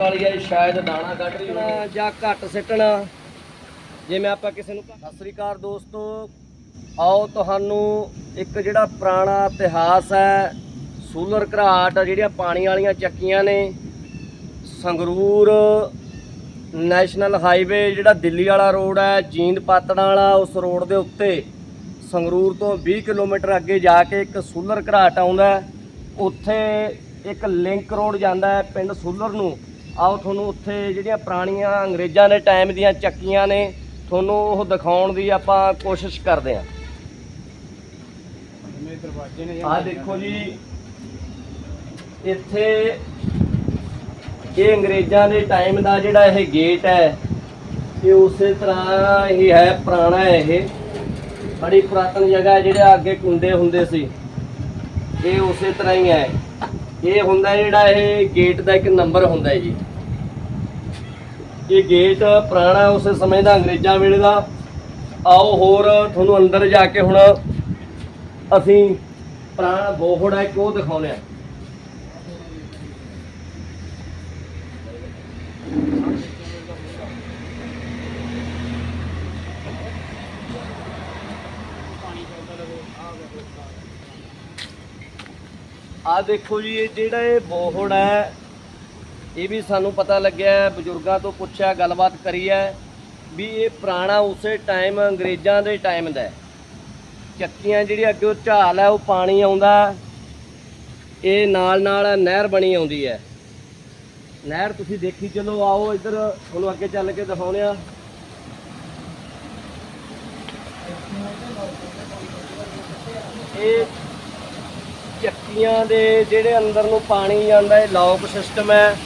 ਵਾਲੀ ਹੈ ਸ਼ਾਇਦ ਦਾਣਾ ਕੱਢ ਰਹੀ ਹੋਵੇ ਜਾਂ ਘੱਟ ਸਿੱਟਣਾ। ਜਿਵੇਂ ਆਪਾਂ ਕਿਸੇ ਨੂੰ ਸਤਿ ਸ੍ਰੀ ਅਕਾਲ ਦੋਸਤੋ। ਆਓ ਤੁਹਾਨੂੰ ਇੱਕ ਜਿਹੜਾ ਪੁਰਾਣਾ ਇਤਿਹਾਸ ਹੈ, ਸੂਲਰ ਘਰਾਟ ਜਿਹੜੀਆਂ ਪਾਣੀ ਵਾਲੀਆਂ ਚੱਕੀਆਂ ਨੇ। ਸੰਗਰੂਰ ਨੈਸ਼ਨਲ ਹਾਈਵੇ, ਜਿਹੜਾ ਦਿੱਲੀ ਵਾਲਾ ਰੋਡ ਹੈ, ਜੀਂਦ ਪਾਤੜਾਂ ਵਾਲਾ, ਉਸ ਰੋਡ ਦੇ ਉੱਤੇ ਸੰਗਰੂਰ ਤੋਂ 20 ਕਿਲੋਮੀਟਰ ਅੱਗੇ ਜਾ ਕੇ ਇੱਕ ਸੂਲਰ ਘਰਾਟ ਆਉਂਦਾ ਉੱਥੇ ਇੱਕ ਲਿੰਕ ਰੋਡ ਜਾਂਦਾ ਹੈ, ਪਿੰਡ ਸੂਲਰ ਨੂੰ। ਆਓ ਤੁਹਾਨੂੰ ਉੱਥੇ ਜਿਹੜੀਆਂ ਪੁਰਾਣੀਆਂ ਅੰਗਰੇਜ਼ਾਂ ਦੇ ਟਾਈਮ ਦੀਆਂ ਚੱਕੀਆਂ ਨੇ ਤੁਹਾਨੂੰ ਉਹ ਦਿਖਾਉਣ ਦੀ ਆਪਾਂ ਕੋਸ਼ਿਸ਼ ਕਰਦੇ ਹਾਂ। ਆਹ ਦੇਖੋ ਜੀ ਇੱਥੇ ਇਹ ਅੰਗਰੇਜ਼ਾਂ ਦੇ ਟਾਈਮ ਦਾ ਜਿਹੜਾ ਇਹ ਗੇਟ ਹੈ ਇਹ ਉਸੇ ਤਰ੍ਹਾਂ ਹੀ ਹੈ ਪੁਰਾਣਾ ਇਹ। ਬੜੀ ਪੁਰਾਤਨ ਜਗ੍ਹਾ ਹੈ ਜਿਹੜੇ ਅੱਗੇ ਕੁੰਡੇ ਹੁੰਦੇ ਸੀ। ਇਹ ਉਸੇ ਤਰ੍ਹਾਂ ਹੀ ਹੈ। ਇਹ ਹੁੰਦਾ ਜਿਹੜਾ ਇਹ ਗੇਟ ਦਾ ਇੱਕ ਨੰਬਰ ਹੁੰਦਾ ਹੈ ਜੀ। ਇਹ ਗੇਟ ਪੁਰਾਣਾ ਉਸੇ ਸਮੇਂ ਦਾ ਅੰਗਰੇਜ਼ਾਂ ਵੇਲੇ ਦਾ। ਆਓ ਹੋਰ ਤੁਹਾਨੂੰ ਅੰਦਰ ਜਾ ਕੇ ਹੁਣ ਅਸੀਂ ਪੁਰਾਣਾ ਬੋਹੜ ਹੈ ਕਿ ਉਹ ਦਿਖਾਉਂਦੇ ਆ ਆ ਦੇਖੋ ਜੀ, ਇਹ ਜਿਹੜਾ ਇਹ ਬੋਹੜ ਹੈ ਇਹ ਵੀ ਸਾਨੂੰ ਪਤਾ ਲੱਗਿਆ, ਬਜ਼ੁਰਗਾਂ ਤੋਂ ਪੁੱਛਿਆ, ਗੱਲਬਾਤ ਕਰੀ ਹੈ ਵੀ ਇਹ ਪੁਰਾਣਾ ਉਸੇ ਟਾਈਮ ਅੰਗਰੇਜ਼ਾਂ ਦੇ ਟਾਈਮ ਦਾ ਚੱਕੀਆਂ ਜਿਹੜੀ ਅੱਗੇ ਉਹ ਝਾਲ ਹੈ, ਉਹ ਪਾਣੀ ਆਉਂਦਾ, ਇਹ ਨਾਲ ਨਾਲ ਨਹਿਰ ਬਣੀ ਆਉਂਦੀ ਹੈ। ਨਹਿਰ ਤੁਸੀਂ ਦੇਖੀ, ਚਲੋ ਆਓ ਇੱਧਰ, ਤੁਹਾਨੂੰ ਅੱਗੇ ਚੱਲ ਕੇ ਦਿਖਾਉਂਦੇ ਆ ਇਹ ਚੱਕੀਆਂ ਦੇ ਜਿਹੜੇ ਅੰਦਰ ਨੂੰ ਪਾਣੀ ਜਾਂਦਾ, ਇਹ ਲੌਕ ਸਿਸਟਮ ਹੈ।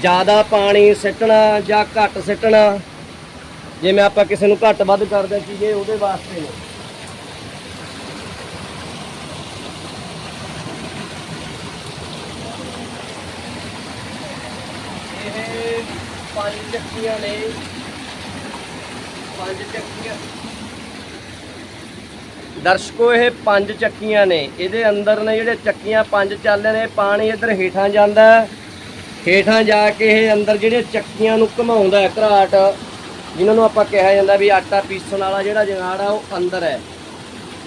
ਜ਼ਿਆਦਾ ਪਾਣੀ ਸਿੱਟਣਾ ਜਾਂ ਘੱਟ ਸਿੱਟਣਾ ਜਿਵੇਂ ਆਪਾਂ ਕਿਸੇ ਨੂੰ ਘੱਟ ਵੱਧ ਕਰਦੇ ਚੀਜ਼ੇ ਉਹਦੇ ਵਾਸਤੇ। ਨੇ ਇਹ ਪੰਜ ਚੱਕੀਆਂ ਨੇ। ਪੰਜ ਚੱਕੀਆਂ। ਦਰਸ਼ਕੋ ਇਹ ਪੰਜ ਚੱਕੀਆਂ ਨੇ। ਇਹਦੇ ਅੰਦਰ ਨੇ ਜਿਹੜੇ ਚੱਕੀਆਂ ਪੰਜ ਚੱਲਦੇ ਨੇ ਪਾਣੀ ਇੱਧਰ ਹੇਠਾਂ ਜਾਂਦਾ। ਹੈ। ਹੇਠਾਂ ਜਾ ਕੇ ਇਹ ਅੰਦਰ ਜਿਹੜੇ ਚੱਕੀਆਂ ਨੂੰ ਘਮਾਉਂਦਾ ਹੈ ਘਰਾਟ ਜਿਨ੍ਹਾਂ ਨੂੰ ਆਪਾਂ ਕਿਹਾ ਜਾਂਦਾ ਵੀ ਆਟਾ ਪੀਸਣ ਵਾਲਾ ਜਿਹੜਾ ਜਗਾੜ ਆ ਉਹ ਅੰਦਰ ਹੈ।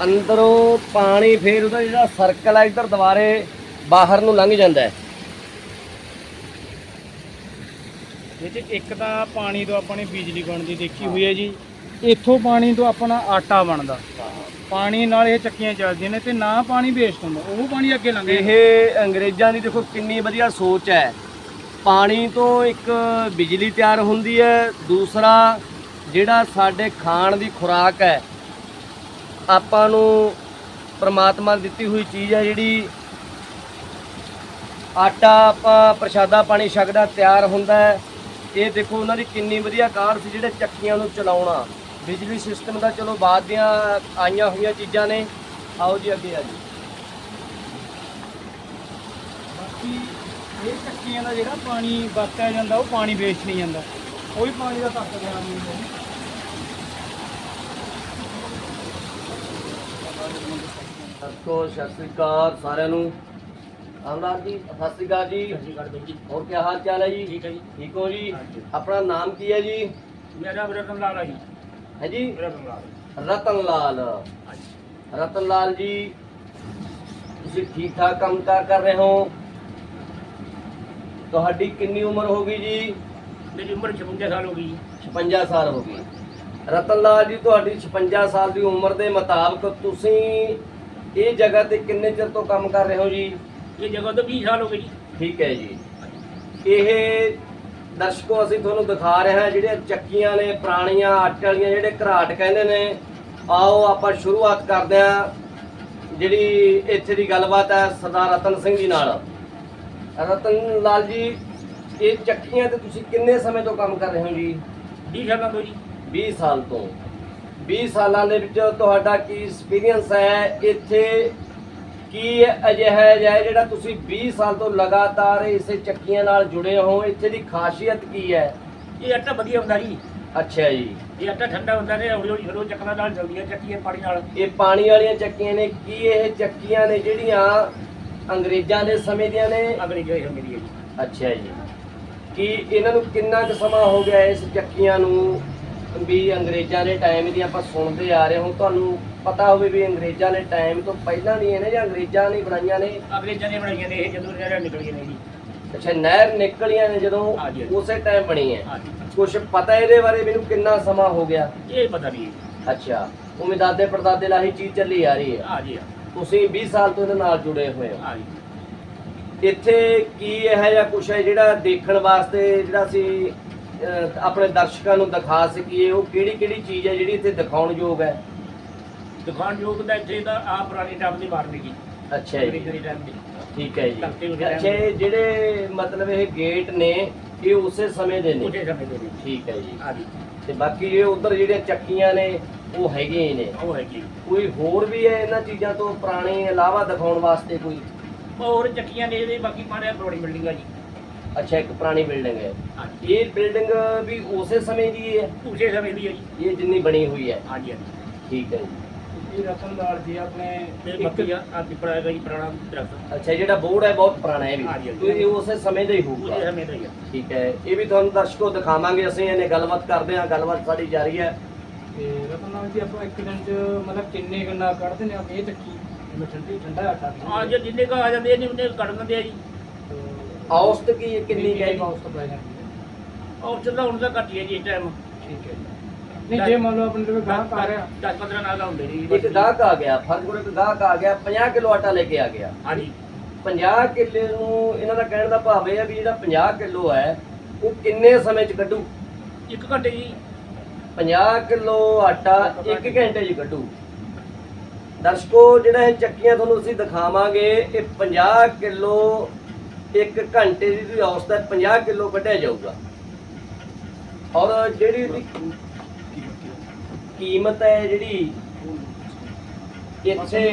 ਅੰਦਰੋਂ ਪਾਣੀ ਫੇਰ ਉਹਦਾ ਜਿਹੜਾ ਸਰਕਲ ਹੈ ਇੱਧਰ ਦੁਬਾਰੇ ਬਾਹਰ ਨੂੰ ਲੰਘ ਜਾਂਦਾ ਹੈ। ਇਹ ਇੱਕ ਤਾਂ ਪਾਣੀ ਤੋਂ ਆਪਾਂ ਨੇ ਬਿਜਲੀ ਬਣਦੀ ਦੇਖੀ ਹੋਈ ਹੈ ਜੀ। ਇੱਥੋਂ ਪਾਣੀ ਤੋਂ ਆਪਣਾ ਆਟਾ ਬਣਦਾ। ਪਾਣੀ ਨਾਲ ਇਹ ਚੱਕੀਆਂ ਚੱਲਦੀਆਂ ਨੇ ਤੇ ਨਾ ਪਾਣੀ ਵੇਸਟ ਹੁੰਦਾ ਉਹ ਪਾਣੀ ਅੱਗੇ ਲੰਘੇ। ਇਹ ਅੰਗਰੇਜ਼ਾਂ ਦੀ ਦੇਖੋ ਕਿੰਨੀ ਵਧੀਆ ਸੋਚ ਹੈ। ਪਾਣੀ ਤੋਂ ਇੱਕ ਬਿਜਲੀ ਤਿਆਰ ਹੁੰਦੀ ਹੈ, ਦੂਸਰਾ ਜਿਹੜਾ ਸਾਡੇ ਖਾਣ ਦੀ ਖੁਰਾਕ ਹੈ, ਆਪਾਂ ਨੂੰ ਪ੍ਰਮਾਤਮਾ ਦਿੱਤੀ ਹੋਈ ਚੀਜ਼ ਹੈ ਜਿਹੜੀ ਆਟਾ ਆਪਾਂ ਪ੍ਰਸ਼ਾਦਾ ਪਾਣੀ ਛਕਦਾ ਤਿਆਰ ਹੁੰਦਾ ਹੈ। ਇਹ ਦੇਖੋ ਉਹਨਾਂ ਦੀ ਕਿੰਨੀ ਵਧੀਆ ਕਾਰ ਸੀ ਜਿਹੜੇ ਚੱਕੀਆਂ ਨੂੰ ਚਲਾਉਣਾ। ਬਿਜਲੀ ਸਿਸਟਮ ਦਾ ਚਲੋ ਬਾਅਦ ਦੀਆਂ ਆਈਆਂ ਹੋਈਆਂ ਚੀਜ਼ਾਂ ਨੇ। ਆਓ ਜੀ ਅੱਗੇ ਆ ਜੀ ਬਾਕੀ ਇਹ ਚੱਕੀਆਂ ਦਾ ਜਿਹੜਾ ਪਾਣੀ ਵਰਤਿਆ ਜਾਂਦਾ ਉਹ ਪਾਣੀ ਵੇਸਟ ਨਹੀਂ ਜਾਂਦਾ। ਕੋਈ ਪਾਣੀ ਦਾ ਤੱਕ ਗਿਆਨ ਨਹੀਂ ਹੁੰਦਾ। ਸਤਿ ਸਤਿ ਸ੍ਰੀ ਅਕਾਲ ਸਾਰਿਆਂ ਨੂੰ। ਆਮਦਾਰ ਜੀ ਸਤਿ ਸ੍ਰੀ ਅਕਾਲ ਜੀ। ਹੋਰ ਕੀ ਹਾਲ ਚਾਲ ਹੈ ਜੀ? ਠੀਕ ਹੈ ਜੀ। ਠੀਕ ਹੋ ਜੀ? ਆਪਣਾ ਨਾਮ ਕੀ ਹੈ ਜੀ? ਮੇਰਾ ਰਤਨ ਲਾਲ ਹੈ ਜੀ। ਹੈ ਜੀ? ਰਤਨ ਲਾਲ। ਰਤਨ ਲਾਲ। ਰਤਨ ਲਾਲ ਜੀ ਤੁਸੀਂ ਠੀਕ ਠਾਕ ਕੰਮ ਕਰ ਰਹੇ ਹੋ? ਤੁਹਾਡੀ ਕਿੰਨੀ ਉਮਰ ਹੋ ਗਈ ਜੀ? ਮੇਰੀ ਉਮਰ 56 ਸਾਲ ਹੋ ਗਈ 56 ਸਾਲ ਹੋ ਗਈ। ਰਤਨ ਲਾਲ ਜੀ ਤੁਹਾਡੀ 56 ਸਾਲ ਦੀ ਉਮਰ ਦੇ ਮੁਤਾਬਕ ਤੁਸੀਂ ਇਹ ਜਗ੍ਹਾ ਤੇ ਕਿੰਨੇ ਚਿਰ ਤੋਂ ਕੰਮ ਕਰ ਰਹੇ ਹੋ ਜੀ? ਇਹ ਜਗ੍ਹਾ ਤੋਂ 20 ਸਾਲ ਹੋ ਗਏ ਜੀ। ਠੀਕ ਹੈ ਜੀ। ਇਹ ਦਰਸ਼ਕੋ ਅਸੀਂ ਤੁਹਾਨੂੰ ਦਿਖਾ ਰਹੇ ਹਾਂ ਜਿਹੜੀਆਂ ਚੱਕੀਆਂ ਨੇ ਪੁਰਾਣੀਆਂ ਆਟੇ ਵਾਲੀਆਂ ਜਿਹੜੇ ਘਰਾਟ ਕਹਿੰਦੇ ਨੇ। ਆਓ ਆਪਾਂ ਸ਼ੁਰੂਆਤ ਕਰਦੇ ਹਾਂ। ਜਿਹੜੀ ਇੱਥੇ ਦੀ ਗੱਲਬਾਤ ਹੈ ਸਰਦਾਰ ਰਤਨ ਸਿੰਘ ਜੀ ਨਾਲ। ਰਤਨ ਲਾਲ ਜੀ ਇਹ ਚੱਕੀਆਂ ਤੇ ਤੁਸੀਂ ਕਿੰਨੇ ਸਮੇਂ ਤੋਂ ਕੰਮ ਕਰ ਰਹੇ ਹੋ ਜੀ? 20 ਸਾਲਾਂ ਤੋਂ ਜੀ। 20 ਸਾਲ ਤੋਂ। 20 ਸਾਲਾਂ ਦੇ ਵਿੱਚ ਤੁਹਾਡਾ ਕੀ ਐਕਸਪੀਰੀਅੰਸ ਹੈ? ਇੱਥੇ ਕੀ ਅਜਿਹਾ ਜਿਹਾ ਹੈ ਜਿਹੜਾ ਤੁਸੀਂ 20 ਸਾਲ ਤੋਂ ਲਗਾਤਾਰ ਇਸੇ ਚੱਕੀਆਂ ਨਾਲ ਜੁੜੇ ਹੋ? ਇੱਥੇ ਦੀ ਖਾਸੀਅਤ ਕੀ ਹੈ? ਇਹ ਆਟਾ ਵਧੀਆ ਹੁੰਦਾ ਜੀ। ਅੱਛਾ ਜੀ। ਇਹ ਆਟਾ ਠੰਡਾ ਹੁੰਦਾ ਨੇ ਹੌਲੀ ਹੌਲੀ ਹਰੋ ਚੱਕਰਾਂ ਨਾਲ ਜਲਦੀਆਂ ਚੱਕੀਆਂ ਪਾਣੀ ਨਾਲ। ਇਹ ਪਾਣੀ ਵਾਲੀਆਂ ਚੱਕੀਆਂ ਨੇ। ਕੀ ਇਹ ਚੱਕੀਆਂ ਨੇ ਜਿਹੜੀਆਂ ਅੰਗਰੇਜ਼ਾਂ ਦੇ ਸਮੇਂ ਦੀਆਂ ਨੇ? ਅੰਗਰੇਜ਼ੀ ਮੇਰੀ ਹੈ ਜੀ। ਅੱਛਾ ਜੀ। ਕਿ ਇਹਨਾਂ ਨੂੰ ਕਿੰਨਾ ਕੁ ਸਮਾਂ ਹੋ ਗਿਆ ਇਸ ਚੱਕੀਆਂ ਨੂੰ ਵੀ ਅੰਗਰੇਜ਼ਾਂ ਦੇ ਟਾਈਮ ਦੀ ਆਪਾਂ ਸੁਣਦੇ ਆ ਰਹੇ ਹਾਂ? ਤੁਹਾਨੂੰ ਪਤਾ ਹੋਵੇ ਵੀ ਅੰਗਰੇਜ਼ਾਂ ਦੇ ਟਾਈਮ ਤੋਂ ਪਹਿਲਾਂ ਦੀਆਂ ਨੇ ਜਾਂ ਅੰਗਰੇਜ਼ਾਂ ਨੇ ਬਣਾਈਆਂ ਨੇ? ਅੰਗਰੇਜ਼ਾਂ ਨੇ ਬਣਾਈਆਂ ਨੇ ਇਹ ਜਦੋਂ ਨਹਿਰਾਂ ਨਿਕਲ ਨੇ ਜੀ। ਅੱਛਾ ਨਹਿਰ ਨਿਕਲੀਆਂ ਨੇ ਜਦੋਂ। ਉਸੇ ਟਾਈਮ ਬਣੀ ਹੈ। ਕੁਝ ਪਤਾ ਇਹਦੇ ਬਾਰੇ ਮੈਨੂੰ ਕਿੰਨਾ ਸਮਾਂ ਹੋ ਗਿਆ? ਇਹ ਪਤਾ ਨਹੀਂ ਅੱਛਾ ਉਮੀ ਦਾਦੇ ਪੜਦਾਦੇ ਨਾਲ ਹੀ ਚੀਜ਼ ਚੱਲੀ ਆ ਰਹੀ ਹੈ। ਹਾਂ ਜੀ ਤੁਸੀਂ 20 ਸਾਲ ਤੋਂ ਇਹਦੇ ਨਾਲ ਜੁੜੇ ਹੋਏ ਹੋ। ਹਾਂ ਜੀ ਇੱਥੇ ਕੀ ਇਹ ਜਿਹਾ ਕੁਛ ਹੈ ਜਿਹੜਾ ਦੇਖਣ ਵਾਸਤੇ ਜਿਹੜਾ ਅਸੀਂ ਅਹ, ਆਪਣੇ ਦਰਸ਼ਕਾਂ ਨੂੰ ਦਿਖਾ ਸਕੀਏ? ਉਹ ਕਿਹੜੀ ਕਿਹੜੀ ਚੀਜ਼ ਹੈ ਜਿਹੜੀ ਇੱਥੇ ਦਿਖਾਉਣ ਯੋਗ ਹੈ? ਦੁਕਾਨ ਯੋਗ ਦਾ ਇੱਥੇ ਦਾ ਆ ਪੁਰਾਣੀ ਟਾਈਮ ਦੀ ਮਾਰਨੀ ਕੀ ਅੱਛਾ ਜੀ। ਦੀ ਟਾਈਮ ਦੀ। ਠੀਕ ਹੈ ਧਰਤੀ ਜੀ ਅੱਛਾ ਇਹ ਜਿਹੜੇ ਮਤਲਬ ਇਹ ਗੇਟ ਨੇ ਇਹ ਉਸੇ ਸਮੇਂ ਦੇ ਨੇ? ਸਮੇਂ ਦੇ ਠੀਕ ਹੈ ਜੀ। ਜੀ ਤੇ ਬਾਕੀ ਇਹ ਉਧਰ ਜਿਹੜੀਆਂ ਚੱਕੀਆਂ ਨੇ ਉਹ ਹੈਗੀਆਂ ਹੀ ਨੇ। ਉਹ ਹੈ ਜੀ ਕੋਈ ਹੋਰ ਵੀ ਹੈ ਇਹਨਾਂ ਚੀਜ਼ਾਂ ਤੋਂ ਪੁਰਾਣੇ ਇਲਾਵਾ ਦਿਖਾਉਣ ਵਾਸਤੇ ਕੋਈ? ਹੋਰ ਚੱਕੀਆਂ ਨੇ ਇਹਦੇ ਬਾਕੀ ਮਾਰਿਆ ਪੁਰਾਣੀ ਬਿਲਡਿੰਗ ਆ ਜੀ। ਅੱਛਾ ਇੱਕ ਪੁਰਾਣੀ ਬਿਲਡਿੰਗ ਹੈ। ਇਹ ਬਿਲਡਿੰਗ ਵੀ ਉਸੇ ਸਮੇਂ ਦੀ ਹੈ? ਉਸੇ ਸਮੇਂ ਦੀ ਹੈ ਜੀ। ਇਹ ਜਿੰਨੀ ਬਣੀ ਹੋਈ ਹੈ? ਹਾਂ ਜੀ ਹਾਂ ਜੀ ਠੀਕ ਹੈ ਜੀ। ਇਹ ਰਤਨਲਾਲ ਜੀ ਆਪਣੇ ਤੇ ਬਾਕੀ ਆ ਆ ਪਿਪੜਾ ਹੈਗਾ ਜੀ ਪੁਰਾਣਾ ਦਰਖਤ। ਅੱਛਾ ਜਿਹੜਾ ਬੋਰਡ ਹੈ ਬਹੁਤ ਪੁਰਾਣਾ ਹੈ ਹਾਂਜੀ, ਵੀ। ਹਾਂਜੀ। ਇਹ ਉਸੇ ਸਮੇਂ ਦਾ ਹੀ ਉਸੇ ਹੋਊਗਾ ਸਮੇਂ ਦਾ ਹੀ ਆ। ਠੀਕ ਹੈ। ਇਹ ਵੀ ਤੁਹਾਨੂੰ ਦਰਸ਼ਕੋ ਦਿਖਾਵਾਂਗੇ ਅਸੀਂ ਇਹਨੇ ਗੱਲਬਾਤ ਕਰਦੇ ਹਾਂ ਗੱਲਬਾਤ ਸਾਡੀ ਜਾਰੀ ਹੈ। ਤੇ ਰਤਨਲਾਲ ਜੀ ਆਪਾਂ ਇੱਕ ਦਿਨ ਚ ਮਤਲਬ ਕਿੰਨੇ ਗੰਨਾ ਕੱਢਦੇ ਨੇ ਆਪਾਂ ਇਹ ਚੱਕੀ ਜਿਵੇਂ ਠੰਡੀ ਠੰਡਾ ਆਟਾ ਆ ਜੇ ਜਿੰਨੇ ਕਾ ਆ ਜਾਂਦੇ ਨੇ ਉਹਨੇ ਕੱਢ ਦਿੰਦੇ ਆ ਜੀ। ਔਸਤ ਕੀ ਕਿੰਨੀ ਜੀ? ਔਸਤ ਪੈ ਜਾਂਦੀ ਹੈ। ਔਸਤ ਦਾ ਹੁਣ ਤਾਂ ਘੱਟ ਹੀ ਹੈ ਜੀ ਇਸ ਟਾਈਮ ਠੀਕ ਹੈ ਨਹੀਂ ਜੇ ਮੰਨ ਲਓ ਆਪਣੇ ਲਈ ਗਾਹਕ ਆ ਰਿਹਾ। 10 15 ਨਾਲ ਦਾ ਹੁੰਦੇ ਨੇ ਇੱਕ ਗਾਹਕ ਆ ਗਿਆ ਫਰਜ਼ਪੁਰ ਇੱਕ ਗਾਹਕ ਆ ਗਿਆ 50 ਕਿਲੋ ਆਟਾ ਲੈ ਕੇ ਆ ਗਿਆ। ਹਾਂਜੀ। 50 ਕਿੱਲੇ ਨੂੰ ਇਹਨਾਂ ਦਾ ਕਹਿਣ ਦਾ ਭਾਵ ਇਹ ਹੈ ਵੀ ਜਿਹੜਾ 50 ਕਿਲੋ ਹੈ ਉਹ ਕਿੰਨੇ ਸਮੇਂ 'ਚ ਕੱਢੂ? ਇੱਕ ਘੰਟੇ ਜੀ। 50 ਕਿਲੋ ਆਟਾ 1 ਘੰਟੇ 'ਚ ਕੱਢੂ। ਦਰਸ਼ਕੋ ਜਿਹੜਾ ਇਹ ਚੱਕੀਆਂ ਤੁਹਾਨੂੰ ਅਸੀਂ ਦਿਖਾਵਾਂਗੇ ਇਹ 50 ਕਿਲੋ 1 ਘੰਟੇ ਦੀ ਜਿਹੜੀ ਔਸਤ ਹੈ 50 ਕਿਲੋ ਕੱਢਿਆ ਜਾਊਗਾ। ਔਰ ਜਿਹੜੀ ਇਹਦੀ ਕੀਮਤ ਹੈ ਜਿਹੜੀ ਇੱਥੇ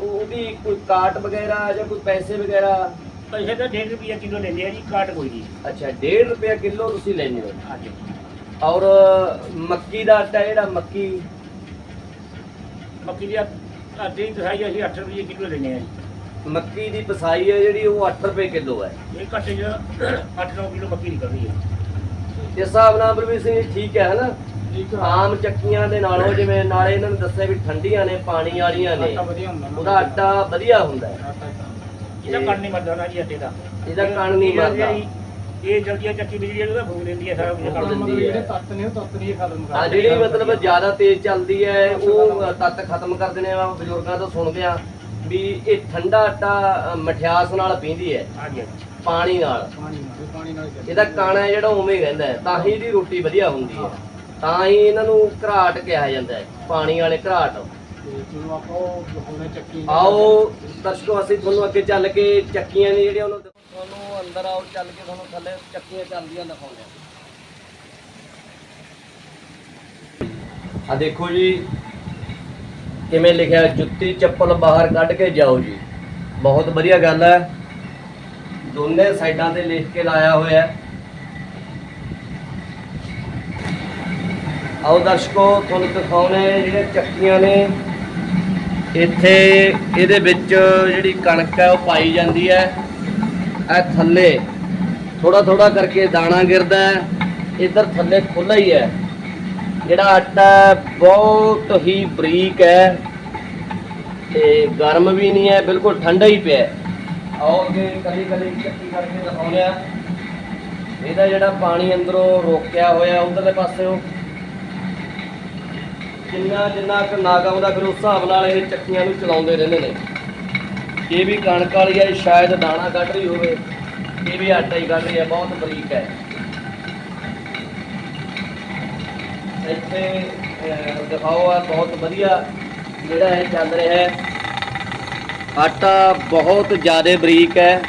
ਉਹਦੀ ਕੋਈ ਕਾਟ ਵਗੈਰਾ ਜਾਂ ਕੋਈ ਪੈਸੇ ਵਗੈਰਾ? ਪੈਸੇ ਤਾਂ 1.5 ਰੁਪਏ ਕਿਲੋ ਲੈਂਦੇ ਆ ਜੀ ਕਾਟ ਕੋਈ ਨਹੀਂ। ਅੱਛਾ 1.5 ਰੁਪਏ ਕਿਲੋ ਤੁਸੀਂ ਲੈਂਦੇ ਹੋ। ਹਾਂਜੀ। ਔਰ ਮੱਕੀ ਦਾ ਆਟਾ ਜਿਹੜਾ ਮੱਕੀ? ਮੱਕੀ ਦੀ ਆਟੇ ਦੀ ਦਸਾਈ ਅਸੀਂ 8 ਰੁਪਏ ਕਿਲੋ ਲੈਂਦੇ ਆ ਜੀ। ਮੱਕੀ ਦੀ ਪਸਾਈ ਹੈ ਜਿਹੜੀ ਉਹ 8 ਰੁਪਏ ਕਿਲੋ ਹੈ। ਇਹ ਘੱਟੇ ਚ 8-9 ਕਿਲੋ ਮੱਕੀ ਨਿਕਲਦੀ ਹੈ। ਇਸ ਹਿਸਾਬ ਨਾਲ ਬਲਵੀਰ ਸਿੰਘ ਜੀ ਠੀਕ ਹੈ ਹਨਾ? ਠੀਕ ਆਮ ਚੱਕੀਆਂ ਦੇ ਨਾਲੋਂ ਜਿਵੇਂ ਨਾਲੇ ਇਹਨਾਂ ਨੂੰ ਦੱਸਿਆ ਵੀ ਠੰਡੀਆਂ ਨੇ ਪਾਣੀ ਵਾਲੀਆਂ ਨੇ ਆਟਾ ਵਧੀਆ ਹੁੰਦਾ ਨਾ। ਉਹਦਾ ਆਟਾ ਵਧੀਆ ਹੁੰਦਾ ਹੈ। ਇਹਦਾ ਕਣ ਨਹੀਂ ਮਰਦਾ ਨਾ ਜੀ ਆਟੇ ਦਾ। ਇਹਦਾ ਕਣ ਨਹੀਂ ਮਰਦਾ। ਇਹ ਜਲਦੀ ਚੱਕੀ ਬਿਜਲੀ ਉਹਦਾ ਫੂਕ ਦਿੰਦੀ ਹੈ ਸਾਰਾ ਕੁਝ ਫੂਕ ਕਣ ਦਿੰਦੀ ਮਤਲਬ ਹੈ। ਜਿਹੜੇ ਤੱਤ ਨੇ ਉਹ ਤੱਤ ਨਹੀਂ ਖਤਮ ਆ ਜਿਹੜੀ ਮਤਲਬ ਜ਼ਿਆਦਾ ਤੇਜ਼ ਚੱਲਦੀ ਹੈ ਉਹ ਤੱਤ ਖਤਮ ਕਰ ਦਿੰਦੇ ਆ। ਬਜ਼ੁਰਗਾਂ ਤੋਂ ਸੁਣਦੇ ਆ ਵੀ ਇਹ ਠੰਡਾ ਆਟਾ ਅ, ਮਠਿਆਸ ਨਾਲ ਪੀਂਦੀ ਹੈ। ਹਾਂਜੀ। ਪਾਣੀ ਨਾਲ। ਪਾਣੀ ਨਾਲ ਪਾਣੀ ਨਾਲ ਇਹਦਾ ਕਾਣਾ ਹੈ। ਜਿਹੜਾ ਉਵੇਂ ਹੀ ਰਹਿੰਦਾ ਹੈ ਤਾਂ ਹੀ ਇਹਦੀ ਰੋਟੀ ਵਧੀਆ ਹੁੰਦੀ ਹੈ। ਤਾਂ ਹੀ ਇਹਨਾਂ ਨੂੰ ਘਰਾਟ ਕਿਹਾ ਜਾਂਦਾ ਹੈ ਪਾਣੀ ਵਾਲੇ ਘਰਾਟ। ਆਓ ਦਰਸ਼ਕੋ ਅਸੀਂ ਤੁਹਾਨੂੰ ਅੱਗੇ ਚੱਲ ਕੇ ਚੱਕੀਆਂ ਨੇ ਜਿਹੜੀਆਂ ਉਹਨੂੰ ਅੰਦਰ ਆਓ, ਚੱਲ ਕੇ ਤੁਹਾਨੂੰ ਥੱਲੇ ਚੱਕੀਆਂ ਚੱਲਦੀਆਂ ਦਿਖਾਉਂਦੇ ਆ ਦੇਖੋ ਜੀ, ਕਿਵੇਂ ਲਿਖਿਆ, ਜੁੱਤੀ ਚੱਪਲ ਬਾਹਰ ਕੱਢ ਕੇ ਜਾਓ ਜੀ। ਬਹੁਤ ਵਧੀਆ ਗੱਲ ਹੈ। ਦੋਨੇ ਸਾਈਡਾਂ ਤੇ ਲਿਖ ਕੇ ਲਾਇਆ ਹੋਇਆ ਹੈ। ਆਓ ਦਰਸ਼ਕੋ, ਤੁਹਾਨੂੰ ਦਿਖਾਉਣੇ ਜਿਹੜੇ ਚੱਕੀਆਂ ਨੇ। ਇੱਥੇ ਇਹਦੇ ਵਿੱਚ ਜਿਹੜੀ ਕਣਕ ਹੈ, ਉਹ ਪਾਈ ਜਾਂਦੀ ਹੈ। ਇਹ ਥੱਲੇ। ਥੋੜਾ ਥੋੜਾ ਕਰਕੇ ਦਾਣਾ ਗਿਰਦਾ ਹੈ ਇੱਧਰ ਥੱਲੇ ਖੁੱਲਾ ਹੀ ਹੈ ਜਿਹੜਾ ਆਟਾ ਬਹੁਤ ਹੀ ਬਰੀਕ ਹੈ ਤੇ ਗਰਮ ਵੀ ਨਹੀਂ ਹੈ ਬਿਲਕੁਲ ਠੰਡਾ ਹੀ ਪਿਆ ਹੈ। ਆਓ ਅੱਗੇ ਕਲੀ ਕਲੀ ਚੱਕੀ ਕਰਕੇ ਦਿਖਾਉਂਦੇ ਆ। ਇਹਦਾ ਜਿਹੜਾ ਪਾਣੀ ਅੰਦਰੋਂ ਰੋਕਿਆ ਹੋਇਆ ਉਧਰਲੇ ਪਾਸਿਓਂ। ਜਿੰਨਾ ਜਿੰਨਾ ਕੁ ਨਾਗ ਆਉਂਦਾ ਫਿਰ ਉਸ ਹਿਸਾਬ ਨਾਲ ਇਹ ਚੱਕੀਆਂ ਨੂੰ ਚਲਾਉਂਦੇ ਰਹਿੰਦੇ ਨੇ। ਇਹ ਵੀ ਕਣਕ ਵਾਲੀ ਹੈ ਸ਼ਾਇਦ ਦਾਣਾ ਕੱਢ ਰਹੀ ਹੋਵੇ। ਇਹ ਵੀ ਆਟਾ ਹੀ ਕੱਢ ਰਹੀ ਹੈ ਬਹੁਤ ਬਰੀਕ ਹੈ। ਇੱਥੇ ਦਿਖਾਓ ਆ, ਬਹੁਤ ਵਧੀਆ ਜਿਹੜਾ ਇਹ ਚੱਲ ਰਿਹਾ ਹੈ। ਆਟਾ ਬਹੁਤ ਜ਼ਿਆਦਾ ਬਰੀਕ ਹੈ।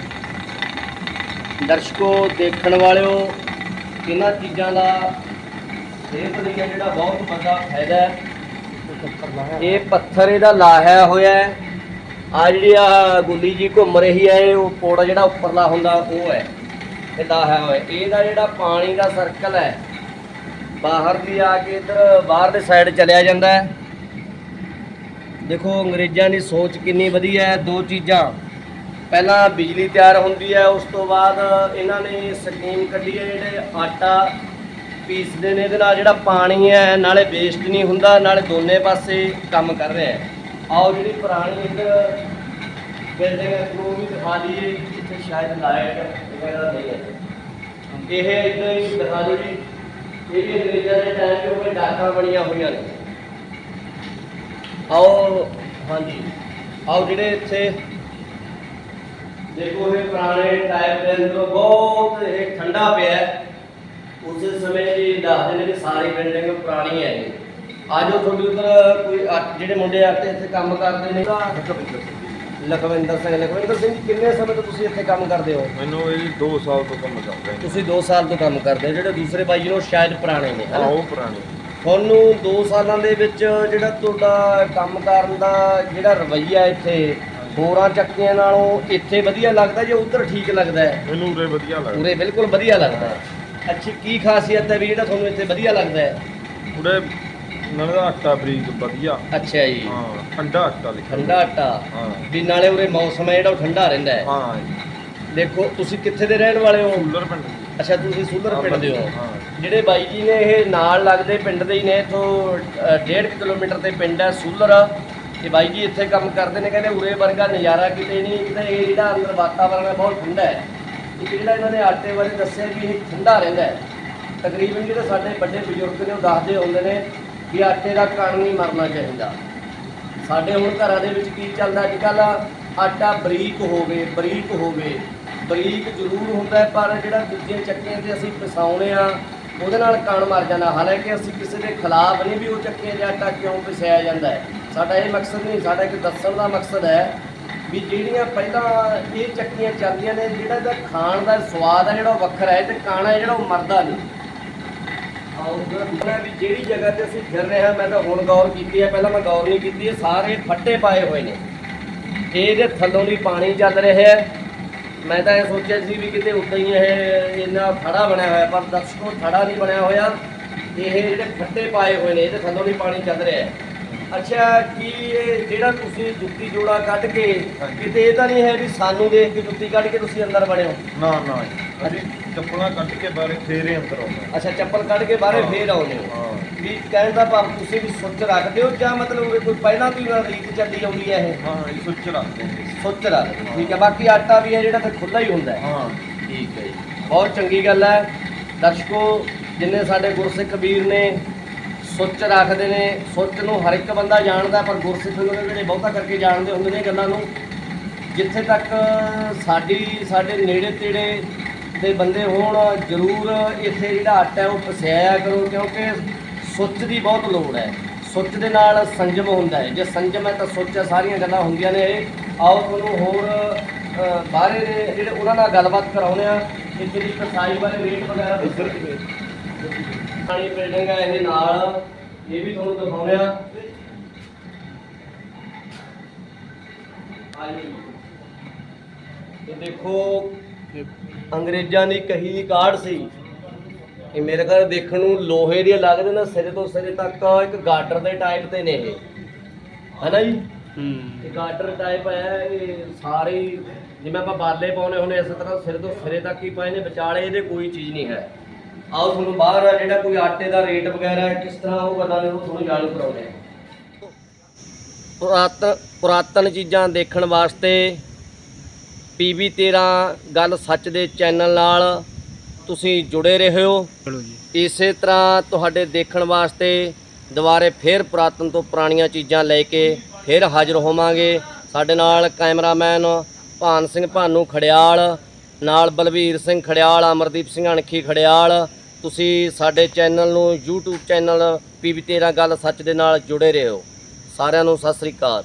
ਦਰਸ਼ਕੋ, ਦੇਖਣ ਵਾਲਿਓ, ਇਹਨਾਂ ਚੀਜ਼ਾਂ ਦਾ ਸਿਹਤ ਲਈ ਹੈ ਜਿਹੜਾ ਬਹੁਤ ਵੱਡਾ ਫਾਇਦਾ ਹੈ। ਇਹ ਪੱਥਰ ਇਹਦਾ ਲਾਹਿਆ ਹੋਇਆ ਹੈ। ਆ ਜਿਹੜੀ ਆ ਗੁੱਲੀ ਜੀ ਘੁੰਮ ਰਹੀ ਹੈ ਇਹ ਉਹ ਪੋੜਾ ਜਿਹੜਾ ਉੱਪਰਲਾ ਹੁੰਦਾ, ਉਹ ਹੈ। ਇਹ ਹੈ ਹੋਇਆ ਇਹਦਾ ਜਿਹੜਾ ਪਾਣੀ ਦਾ ਸਰਕਲ ਹੈ, ਬਾਹਰ ਦੀ ਆ ਕੇ ਇੱਧਰ, ਬਾਹਰ ਦੇ ਸਾਈਡ ਚਲਿਆ ਜਾਂਦਾ ਹੈ। ਦੇਖੋ, ਅੰਗਰੇਜ਼ਾਂ ਦੀ ਸੋਚ ਕਿੰਨੀ ਵਧੀਆ ਹੈ, ਦੋ ਚੀਜ਼ਾਂ। ਪਹਿਲਾਂ ਬਿਜਲੀ ਤਿਆਰ ਹੁੰਦੀ ਹੈ, ਉਸ ਤੋਂ ਬਾਅਦ ਇਹਨਾਂ ਨੇ ਸਕੀਮ ਕੱਢੀ ਹੈ, ਜਿਹੜੇ ਆਟਾ ਪੀਸਦੇ ਨੇ, ਇਹਦੇ ਨਾਲ ਜਿਹੜਾ ਪਾਣੀ ਹੈ, ਨਾਲੇ ਵੇਸਟ ਨਹੀਂ ਹੁੰਦਾ, ਨਾਲੇ ਦੋਨੇ ਪਾਸੇ ਕੰਮ ਕਰ ਰਿਹਾ ਹੈ। ਆਓ ਜਿਹੜੀ ਪੁਰਾਣੀ ਇੱਧਰ ਬਿਲਡਿੰਗ ਹੈ, ਉਹ ਵੀ ਦਿਖਾ ਦਈਏ ਇੱਥੇ ਸ਼ਾਇਦ ਲਾਈਟ ਵਗੈਰਾ ਨਹੀਂ ਹੈ। ਇਹ ਇੱਦਾਂ ਹੀ ਦਿਖਾ ਦਿਓ ਜੀ। ਇਹ ਵੀ ਅੰਗਰੇਜ਼ਾਂ ਦੇ ਟਾਈਮ 'ਚ ਉਹ ਡਾਕਾਂ ਬਣੀਆਂ ਹੋਈਆਂ ਨੇ। ਆਓ, ਹਾਂਜੀ। ਆਓ ਜਿਹੜੇ ਇੱਥੇ, ਦੇਖੋ ਇਹ ਪੁਰਾਣੇ ਟਾਈਪ ਦੇ ਅੰਦਰ ਬਹੁਤ ਇਹ ਠੰਡਾ ਪਿਆ ਹੈ। ਉਸੇ ਸਮੇਂ ਜੀ ਦੱਸਦੇ ਨੇ ਕਿ ਸਾਰੀ ਬਿਲਡਿੰਗ ਪੁਰਾਣੀ ਹੈ ਇਹ ਆਜੋ ਤੁਹਾਡੇ ਉਧਰ ਕੋਈ ਆ- ਜਿਹੜੇ ਮੁੰਡੇ ਆ ਕੇ ਇੱਥੇ ਕੰਮ ਕਰਦੇ ਨੇ। ਲਖਵਿੰਦਰ ਸਿੰਘ ਲਖਵਿੰਦਰ ਸਿੰਘ ਜੀ, ਕਿੰਨੇ ਸਮੇਂ ਤੋਂ ਤੁਸੀਂ ਇੱਥੇ ਕੰਮ ਕਰਦੇ ਹੋ? ਮੈਨੂੰ ਇਹ 2 ਸਾਲ ਤੋਂ ਕੰਮ ਕਰ ਰਹੇ ਤੁਸੀਂ 2 ਸਾਲ ਤੋਂ ਕੰਮ ਕਰਦੇ ਹੋ ਜਿਹੜੇ ਦੂਸਰੇ ਬਾਈ ਜੀ ਨੇ ਉਹ ਸ਼ਾਇਦ ਪੁਰਾਣੇ ਨੇ ਹਾਂ ਉਹ ਪੁਰਾਣੇ। ਤੁਹਾਨੂੰ 2 ਸਾਲਾਂ ਦੇ ਵਿੱਚ ਜਿਹੜਾ ਤੁਹਾਡਾ ਕੰਮ ਕਰਨ ਦਾ ਜਿਹੜਾ ਰਵੱਈਆ ਇੱਥੇ ਹੋਰਾਂ ਚੱਕੀਆਂ ਨਾਲੋਂ ਇੱਥੇ ਵਧੀਆ ਲੱਗਦਾ ਜਾਂ ਉੱਧਰ ਠੀਕ ਲੱਗਦਾ ਹੈ? ਮੈਨੂੰ ਉਰੇ ਵਧੀਆ ਲੱਗਦਾ। ਪੂਰੇ ਬਿਲਕੁਲ ਵਧੀਆ ਲੱਗਦਾ। ਹੈ ਅੱਛੀ ਕੀ ਖਾਸੀਅਤ ਹੈ ਵੀ ਜਿਹੜਾ ਤੁਹਾਨੂੰ ਇੱਥੇ ਵਧੀਆ ਲੱਗਦਾ ਹੈ? ਉਰੇ ਨਾਲੇ ਦਾ ਆਟਾ ਬਰੀਕ ਵਧੀਆ। ਅੱਛਾ ਜੀ। ਹਾਂ ਠੰਡਾ ਆਟਾ ਲਿਖਿਆ ਠੰਡਾ ਆਟਾ? ਹਾਂ। ਵੀ ਨਾਲੇ ਉਰੇ ਮੌਸਮ ਹੈ ਜਿਹੜਾ ਉਹ ਠੰਡਾ ਰਹਿੰਦਾ ਹੈ। ਹਾਂ ਦੇਖੋ ਤੁਸੀਂ ਕਿੱਥੇ ਦੇ ਰਹਿਣ ਵਾਲੇ ਹੋ? ਕੂਲਰ ਪਿੰਡ ਅੱਛਾ ਤੁਸੀਂ ਸੂਲਰ ਪਿੰਡ ਦੇ ਹੋ। ਹਾਂ। ਜਿਹੜੇ ਬਾਈ ਜੀ ਨੇ ਇਹ ਨਾਲ ਲੱਗਦੇ ਪਿੰਡ ਦੇ ਹੀ ਨੇ ਇਥੋਂ 1.5 ਕਿਲੋਮੀਟਰ ਤੇ ਪਿੰਡ ਹੈ ਸੂਲਰ। ਤੇ ਬਾਈ ਜੀ ਇੱਥੇ ਕੰਮ ਕਰਦੇ ਨੇ ਕਹਿੰਦੇ ਉਰੇ ਵਰਗਾ ਨਜ਼ਾਰਾ ਕਿਤੇ ਨਹੀਂ। ਕਿਤੇ ਇਹ ਜਿਹੜਾ ਅੰਦਰ ਵਾਤਾਵਰਨ ਹੈ ਬਹੁਤ ਠੰਡਾ ਹੈ। ਇੱਕ ਜਿਹੜਾ ਇਹਨਾਂ ਨੇ ਆਟੇ ਬਾਰੇ ਦੱਸਿਆ ਵੀ ਇਹ ਠੰਡਾ ਰਹਿੰਦਾ ਹੈ। ਤਕਰੀਬਨ ਜਿਹੜੇ ਸਾਡੇ ਵੱਡੇ ਬਜ਼ੁਰਗ ਨੇ ਉਹ ਦੱਸਦੇ ਹੁੰਦੇ ਨੇ ਵੀ ਆਟੇ ਦਾ ਕਣ ਨਹੀਂ ਮਰਨਾ ਚਾਹੀਦਾ। ਸਾਡੇ ਹੁਣ ਘਰਾਂ ਦੇ ਵਿੱਚ ਕੀ ਚੱਲਦਾ ਅੱਜ ਕੱਲ ਆਟਾ ਬਰੀਕ ਹੋਵੇ ਬਰੀਕ ਹੋਵੇ। ਬਰੀਕ ਜ਼ਰੂਰ ਹੁੰਦਾ, ਪਰ ਜਿਹੜਾ ਦੂਜੇ ਚੱਕਿਆਂ ਤੇ ਅਸੀਂ ਪਿਸਾਉਣੇ ਆ, ਉਹਦੇ ਨਾਲ ਕਣ ਮਰ ਜਾਂਦਾ। ਹਾਲਾਂਕਿ ਅਸੀਂ ਕਿਸੇ ਦੇ ਖਿਲਾਫ ਨਹੀਂ ਵੀ ਉਹ ਚੱਕੀਆਂ 'ਚ ਆਟਾ ਕਿਉਂ ਪਿਸਾਇਆ ਜਾਂਦਾ ਹੈ। ਸਾਡਾ ਇਹ ਮਕਸਦ ਨਹੀਂ, ਸਾਡਾ ਇੱਕ ਦੱਸਣ ਦਾ ਮਕਸਦ ਹੈ ਵੀ ਜਿਹੜੀਆਂ ਪਹਿਲਾਂ ਇਹ ਚੱਕੀਆਂ ਚੱਲਦੀਆਂ ਨੇ, ਜਿਹੜਾ ਇਹਦਾ ਖਾਣ ਦਾ ਸਵਾਦ ਹੈ ਜਿਹੜਾ ਉਹ ਵੱਖਰਾ ਹੈ ਤੇ ਕਾਣਾ ਜਿਹੜਾ ਉਹ ਮਰਦਾ ਨਹੀਂ। ਆਉਗਾ। ਵੀ ਜਿਹੜੀ ਜਗ੍ਹਾ ਤੇ ਅਸੀਂ ਫਿਰ ਰਹੇ ਹਾਂ, ਮੈਂ ਤਾਂ ਹੁਣ ਗੌਰ ਕੀਤੀ ਹੈ, ਪਹਿਲਾਂ ਮੈਂ ਗੌਰ ਨਹੀਂ ਕੀਤੀ ਇਹ ਸਾਰੇ ਫੱਟੇ ਪਾਏ ਹੋਏ ਨੇ। ਇਹਦੇ ਥੱਲੋਂ ਦੀ ਪਾਣੀ ਚੱਲ ਰਿਹਾ ਹੈ। ਮੈਂ ਤਾਂ ਇਹ ਸੋਚਿਆ ਸੀ ਵੀ ਕਿਤੇ ਉੱਦਾਂ ਹੀ ਇਹ ਇੰਨਾ ਥੜਾ ਬਣਿਆ ਹੋਇਆ, ਪਰ ਦਰਸ਼ਕੋ ਥੜਾ ਨਹੀਂ ਬਣਿਆ ਹੋਇਆ। ਇਹ ਜਿਹੜੇ ਫੱਟੇ ਪਾਏ ਹੋਏ ਨੇ, ਇਹਦੇ ਥੱਲੋਂ ਦੀ ਪਾਣੀ ਚੱਲ ਰਿਹਾ ਹੈ। ਅੱਛਾ ਕੀ ਇਹ ਜਿਹੜਾ ਤੁਸੀਂ ਜੁੱਤੀ ਜੋੜਾ ਕੱਢ ਕੇ ਕਿਤੇ ਇਹ ਤਾਂ ਨਹੀਂ ਹੈ ਵੀ ਸਾਨੂੰ ਦੇਖ ਕੇ ਜੁੱਤੀ ਕੱਢ ਕੇ ਤੁਸੀਂ ਅੰਦਰ ਬਣੇ ਹੋ? ਨਾ ਨਾ ਅਸੀਂ ਚੱਪਲਾਂ ਕੱਢ ਕੇ ਬਾਰੇ ਫੇਰੇ ਅੰਦਰ ਆਉਂਦਾ ਅੱਛਾ ਚੱਪਲ ਕੱਢ ਕੇ ਬਾਹਰੇ ਹਾਂ। ਫੇਰ ਆਉਂਦੇ ਹੋ? ਹਾਂ। ਵੀ ਕਹਿਣ ਦਾ ਭਾਵ ਤੁਸੀਂ ਵੀ ਸੁੱਚ ਰੱਖਦੇ ਹੋ ਜਾਂ ਮਤਲਬ ਵੀ ਕੋਈ ਪਹਿਲਾਂ ਤੋਂ ਹੀ ਰੀਤ ਚੱਲੀ ਆਉਂਦੀ ਹੈ ਇਹ? ਹਾਂ ਇਹ ਸੁੱਚ ਰੱਖਦੇ ਨੇ। ਸੁੱਚ ਰੱਖਦੇ ਹੋ। ਠੀਕ ਹੈ। ਬਾਕੀ ਆਟਾ ਵੀ ਹੈ ਜਿਹੜਾ ਤੇ ਖੁੱਲਾ ਹੀ ਹੁੰਦਾ ਹੈ। ਹਾਂ। ਠੀਕ ਹੈ ਜੀ। ਬਹੁਤ ਚੰਗੀ ਗੱਲ ਹੈ। ਦਰਸ਼ਕੋ ਜਿੰਨੇ ਸਾਡੇ ਗੁਰਸਿੱਖ ਵੀਰ ਨੇ ਸੁੱਚ ਰੱਖਦੇ ਨੇ ਸੁੱਚ ਨੂੰ ਹਰ ਇੱਕ ਬੰਦਾ ਜਾਣਦਾ ਪਰ ਗੁਰਸਿੱਖ ਨੂੰ ਜਿਹੜੇ ਬਹੁਤਾ ਕਰਕੇ ਜਾਣਦੇ ਹੁੰਦੇ ਨੇ ਗੱਲਾਂ ਨੂੰ। ਜਿੱਥੇ ਤੱਕ ਸਾਡੀ ਸਾਡੇ ਨੇੜੇ ਤੇੜੇ ਦੇ ਬੰਦੇ ਹੋਣ ਜ਼ਰੂਰ ਇੱਥੇ ਜਿਹੜਾ ਆਟਾ ਹੈ ਉਹ ਪਸਿਆਇਆ ਕਰੋ ਕਿਉਂਕਿ ਸੁੱਚ ਦੀ ਬਹੁਤ ਲੋੜ ਹੈ। ਸੁੱਚ ਦੇ ਨਾਲ ਸੰਜਮ ਹੁੰਦਾ ਹੈ। ਜੇ ਸੰਜਮ ਹੈ ਤਾਂ ਸੁੱਚ ਹੈ ਸਾਰੀਆਂ ਗੱਲਾਂ ਹੁੰਦੀਆਂ ਨੇ। ਇਹ ਆਓ ਤੁਹਾਨੂੰ ਹੋਰ ਅ, ਬਾਹਰੇ ਦੇ ਜਿਹੜੇ ਉਹਨਾਂ ਨਾਲ ਗੱਲਬਾਤ ਕਰਾਉਂਦੇ ਆ ਇੱਥੇ ਦੀ ਕਸਾਈ ਬਾਰੇ ਰੇਟ ਵਗੈਰਾ ਦੱਸੋ। ਪਾਣੀ ਬਿਲਡਿੰਗ ਹੈ ਇਹ ਨਾਲ ਇਹ ਵੀ ਤੁਹਾਨੂੰ ਦਿਖਾਉਂਦੇ ਆ। ਇਹ ਦੇਖੋ ਅੰਗਰੇਜ਼ਾਂ ਦੀ ਕਹੀ ਕਾਢ ਸੀ ਇਹ ਮੇਰੇ ਘਰ ਦੇਖਣ ਨੂੰ ਲੋਹੇ ਦੀ ਲੱਗਦੇ ਨੇ ਸਿਰੇ ਤੋਂ ਸਿਰੇ ਤੱਕ ਇੱਕ ਗਾਡਰ ਦੇ ਟਾਈਪ ਤੇ ਨੇ ਇਹ। ਹੈਨਾ ਜੀ? ਹੂੰ। ਇਹ ਗਾਡਰ ਟਾਈਪ ਹੈ ਇਹ ਸਾਰੇ ਜਿਵੇਂ ਆਪਾਂ ਬਾਲੇ ਪਾਉਨੇ ਹੁੰਦੇ ਇਸੇ ਤਰ੍ਹਾਂ ਸਿਰ ਤੋਂ ਸਿਰੇ ਤੱਕ ਹੀ ਪਾਏ ਨੇ ਵਿਚਾਲੇ ਇਹਦੇ ਕੋਈ ਚੀਜ਼ ਨਹੀਂ ਹੈ। ਆਓ ਤੁਹਾਨੂੰ ਬਾਹਰ ਆ ਜਿਹੜਾ ਕੋਈ ਆਟੇ ਦਾ ਰੇਟ ਵਗੈਰਾ ਹੈ, ਕਿਸ ਤਰ੍ਹਾਂ ਉਹ ਗੱਲਾਂ ਨੇ ਉਹ ਤੁਹਾਨੂੰ ਜਾਣੂ ਕਰਾਉਂਦੇ ਆ ਪੁਰਾਤਨ ਪੁਰਾਤਨ ਚੀਜ਼ਾਂ ਦੇਖਣ ਵਾਸਤੇ ਪੀਬੀ 13 ਗੱਲ ਸੱਚ ਦੇ ਚੈਨਲ ਨਾਲ ਤੁਸੀਂ ਜੁੜੇ ਰਹੋ ਚਲੋ ਜੀ। ਇਸੇ ਤਰ੍ਹਾਂ ਤੁਹਾਡੇ ਦੇਖਣ ਵਾਸਤੇ ਦੁਬਾਰੇ ਫੇਰ ਪੁਰਾਤਨ ਤੋਂ ਪੁਰਾਣੀਆਂ ਚੀਜ਼ਾਂ ਲੈ ਕੇ ਫੇਰ ਹਾਜ਼ਰ ਹੋਵਾਂਗੇ। ਸਾਡੇ ਨਾਲ ਕੈਮਰਾਮੈਨ ਭਾਨ ਸਿੰਘ ਭਾਨੂ ਖੜਿਆਲ ਨਾਲ ਬਲਵੀਰ ਸਿੰਘ ਖੜਿਆਲ ਅਮਰਦੀਪ ਸਿੰਘ ਅਣਖੀ ਖੜਿਆਲ ਤੁਸੀਂ ਸਾਡੇ ਚੈਨਲ ਨੂੰ YouTube ਚੈਨਲ ਪੀਵੀ 13 ਗੱਲ ਸੱਚ ਦੇ ਨਾਲ ਜੁੜੇ ਰਹੋ। ਸਾਰਿਆਂ ਨੂੰ ਸਤਿ ਸ੍ਰੀ ਅਕਾਲ।